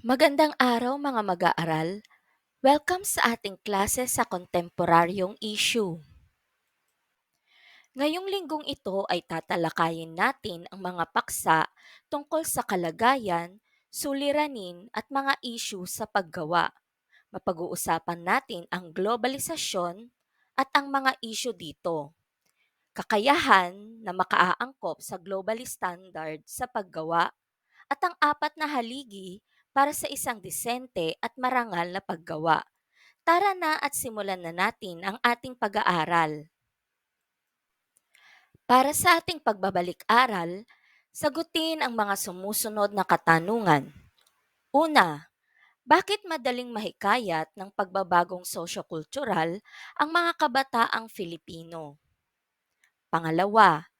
Magandang araw mga mag-aaral. Welcome sa ating klase sa kontemporaryong issue. Ngayong linggong ito ay tatalakayin natin ang mga paksa tungkol sa kalagayan, suliranin at mga issue sa paggawa. Mapag-uusapan natin ang globalisasyon at ang mga issue dito. Kakayahan na makaaangkop sa global standard sa paggawa at ang apat na haligi para sa isang disente at marangal na paggawa. Tara na at simulan na natin ang ating pag-aaral. Para sa ating pagbabalik-aral, sagutin ang mga sumusunod na katanungan. Una, bakit madaling mahikayat ng pagbabagong sosyo-kultural ang mga kabataang Filipino? Pangalawa,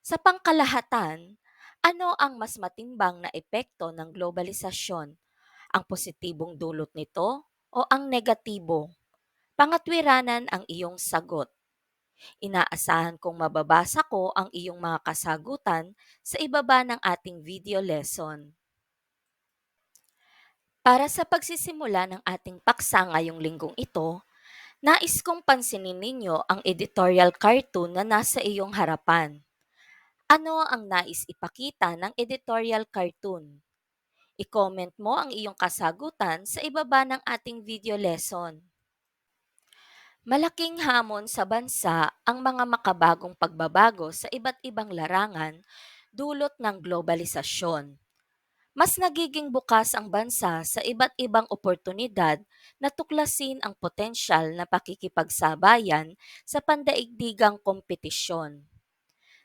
sa pangkalahatan, ano ang mas matimbang na epekto ng globalisasyon? Ang positibong dulot nito o ang negatibo? Pangatwiranan ang iyong sagot. Inaasahan kong mababasa ko ang iyong mga kasagutan sa ibaba ng ating video lesson. Para sa pagsisimula ng ating paksa ngayong linggong ito, nais kong pansinin ninyo ang editorial cartoon na nasa iyong harapan. Ano ang nais ipakita ng editorial cartoon? I-comment mo ang iyong kasagutan sa ibaba ng ating video lesson. Malaking hamon sa bansa ang mga makabagong pagbabago sa iba't ibang larangan dulot ng globalisasyon. Mas nagiging bukas ang bansa sa iba't ibang oportunidad na tuklasin ang potensyal na pakikipagsabayan sa pandaigdigang kompetisyon.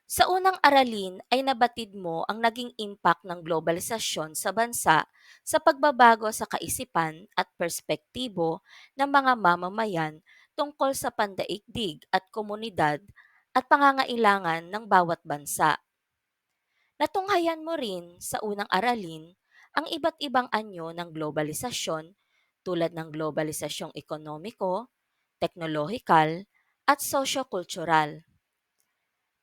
Sa unang aralin ay nabatid mo ang naging impact ng globalisasyon sa bansa sa pagbabago sa kaisipan at perspektibo ng mga mamamayan tungkol sa pandaigdig at komunidad at pangangailangan ng bawat bansa. Natunghayan mo rin sa unang aralin ang iba't ibang anyo ng globalisasyon tulad ng globalisasyong ekonomiko, teknolohikal, at sosyo-kultural.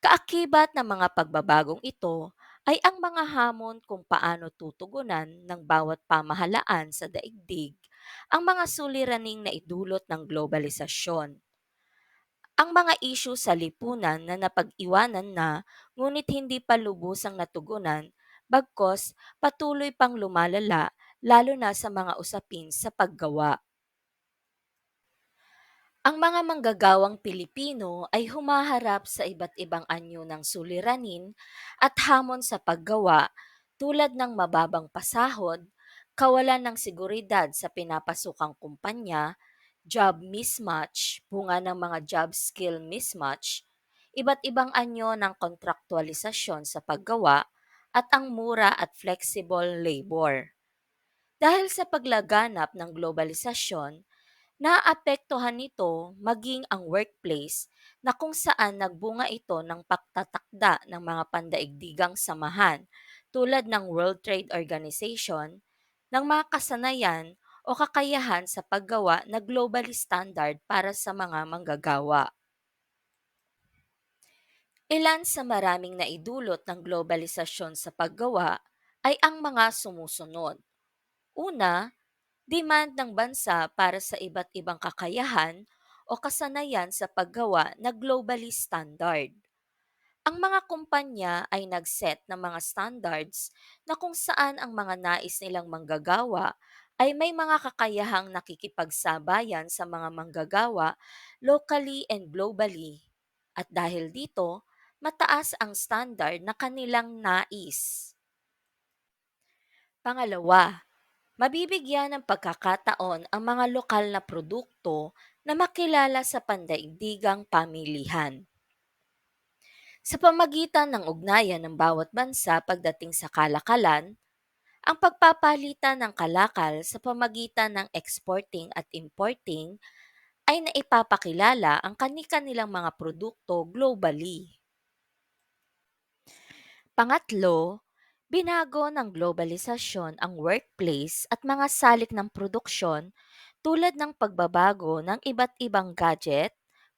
Kaakibat ng mga pagbabagong ito ay ang mga hamon kung paano tutugunan ng bawat pamahalaan sa daigdig ang mga suliraning na idulot ng globalisasyon. Ang mga isyu sa lipunan na napag-iwanan na ngunit hindi pa lubusang natugunan bagkos patuloy pang lumalala lalo na sa mga usapin sa paggawa. Ang mga manggagawang Pilipino ay humaharap sa iba't ibang anyo ng suliranin at hamon sa paggawa tulad ng mababang pasahod, kawalan ng seguridad sa pinapasukang kumpanya, job mismatch, bunga ng mga job skill mismatch, iba't ibang anyo ng kontraktualisasyon sa paggawa, at ang mura at flexible labor. Dahil sa paglaganap ng globalisasyon, Naapektuhan nito maging ang workplace na kung saan nagbunga ito ng pagtatakda ng mga pandaigdigang samahan tulad ng World Trade Organization ng mga kasanayan o kakayahan sa paggawa na global standard para sa mga manggagawa. Ilan sa maraming naidulot ng globalisasyon sa paggawa ay ang mga sumusunod. Una, demand ng bansa para sa iba't ibang kakayahan o kasanayan sa paggawa na globally standard. Ang mga kumpanya ay nag-set ng mga standards na kung saan ang mga nais nilang manggagawa ay may mga kakayahang nakikipagsabayan sa mga manggagawa locally and globally. At dahil dito, mataas ang standard na kanilang nais. Pangalawa, Mabibigyan ng pagkakataon ang mga lokal na produkto na makilala sa pandaigdigang pamilihan. Sa pamagitan ng ugnayan ng bawat bansa pagdating sa kalakalan, ang pagpapalitan ng kalakal sa pamagitan ng exporting at importing ay naipapakilala ang kani-kanilang mga produkto globally. Pangatlo, Binago ng globalisasyon ang workplace at mga salik ng produksyon tulad ng pagbabago ng iba't ibang gadget,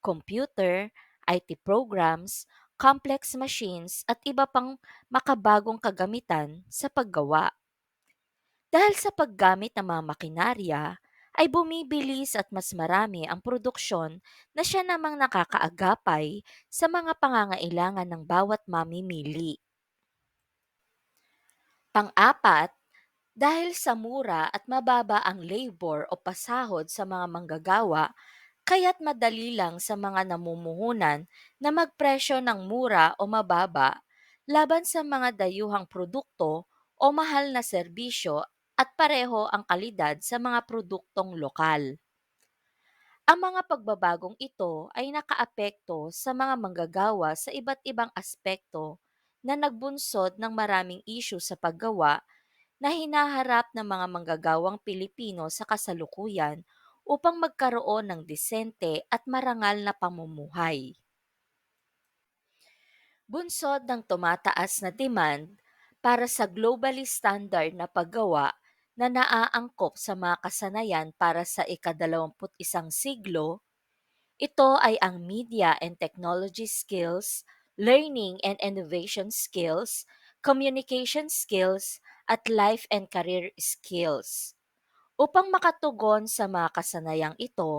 computer, IT programs, complex machines at iba pang makabagong kagamitan sa paggawa. Dahil sa paggamit ng mga makinarya, ay bumibilis at mas marami ang produksyon na siya namang nakakaagapay sa mga pangangailangan ng bawat mamimili. Pang-apat, dahil sa mura at mababa ang labor o pasahod sa mga manggagawa, kaya't madali lang sa mga namumuhunan na magpresyo ng mura o mababa laban sa mga dayuhang produkto o mahal na serbisyo at pareho ang kalidad sa mga produktong lokal. Ang mga pagbabagong ito ay nakaapekto sa mga manggagawa sa iba't ibang aspekto na nagbunsod ng maraming isyu sa paggawa na hinaharap ng mga manggagawang Pilipino sa kasalukuyan upang magkaroon ng disente at marangal na pamumuhay. Bunsod ng tumataas na demand para sa globally standard na paggawa na naaangkop sa mga kasanayan para sa ikadalawamput isang siglo, ito ay ang media and technology skills, learning and innovation skills, communication skills, at life and career skills. Upang makatugon sa mga kasanayang ito,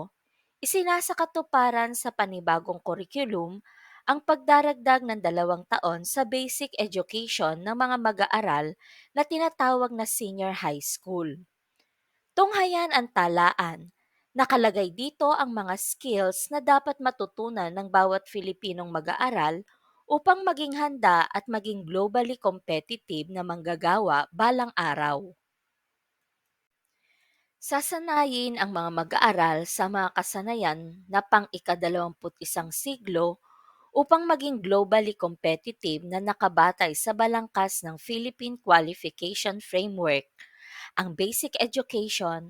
isinasakatuparan sa panibagong kurikulum ang pagdaragdag ng dalawang taon sa basic education ng mga mag-aaral na tinatawag na senior high school. Tunghayan ang talaan. Nakalagay dito ang mga skills na dapat matutunan ng bawat Filipinong mag-aaral upang maging handa at maging globally competitive na manggagawa balang araw. Sasanayin ang mga mag-aaral sa mga kasanayan na pang ikadalawamput isang siglo upang maging globally competitive na nakabatay sa balangkas ng Philippine Qualification Framework, ang basic education,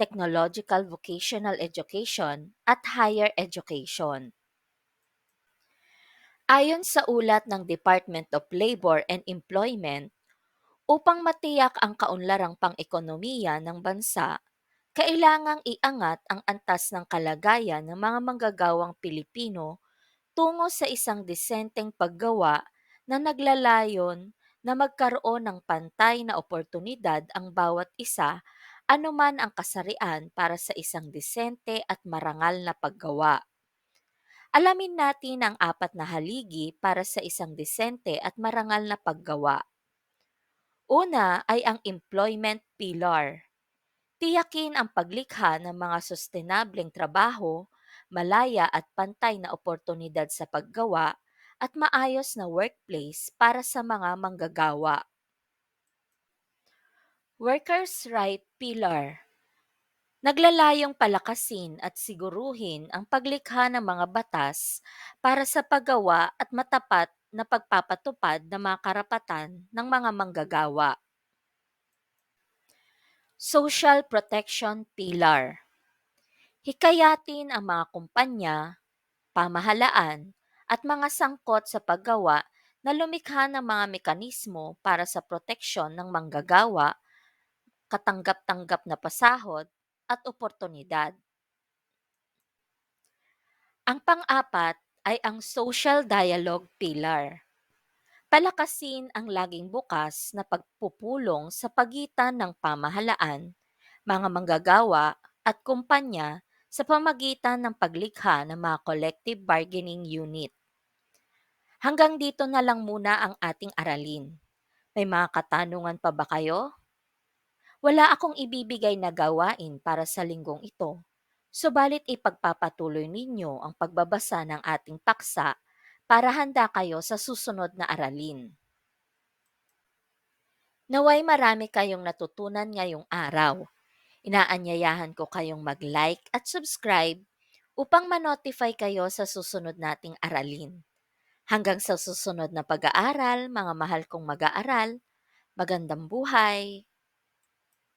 technological vocational education, at higher education. Ayon sa ulat ng Department of Labor and Employment, upang matiyak ang kaunlarang pang-ekonomiya ng bansa, kailangang iangat ang antas ng kalagayan ng mga manggagawang Pilipino tungo sa isang disenteng paggawa na naglalayon na magkaroon ng pantay na oportunidad ang bawat isa anuman ang kasarian para sa isang disente at marangal na paggawa. Alamin natin ang apat na haligi para sa isang disente at marangal na paggawa. Una ay ang employment pillar. Tiyakin ang paglikha ng mga sustainableng trabaho, malaya at pantay na oportunidad sa paggawa, at maayos na workplace para sa mga manggagawa. Workers' Right Pillar Naglalayong palakasin at siguruhin ang paglikha ng mga batas para sa paggawa at matapat na pagpapatupad ng mga karapatan ng mga manggagawa. Social Protection Pillar Hikayatin ang mga kumpanya, pamahalaan, at mga sangkot sa paggawa na lumikha ng mga mekanismo para sa proteksyon ng manggagawa, katanggap-tanggap na pasahod, at oportunidad. Ang pang-apat ay ang social dialogue pillar. Palakasin ang laging bukas na pagpupulong sa pagitan ng pamahalaan, mga manggagawa at kumpanya sa pamagitan ng paglikha ng mga collective bargaining unit. Hanggang dito na lang muna ang ating aralin. May mga katanungan pa ba kayo? Wala akong ibibigay na gawain para sa linggong ito, subalit ipagpapatuloy ninyo ang pagbabasa ng ating paksa para handa kayo sa susunod na aralin. Naway marami kayong natutunan ngayong araw Inaanyayahan ko kayong mag-like at subscribe upang ma-notify kayo sa susunod nating aralin. Hanggang sa susunod na pag-aaral, mga mahal kong mag-aaral, magandang buhay!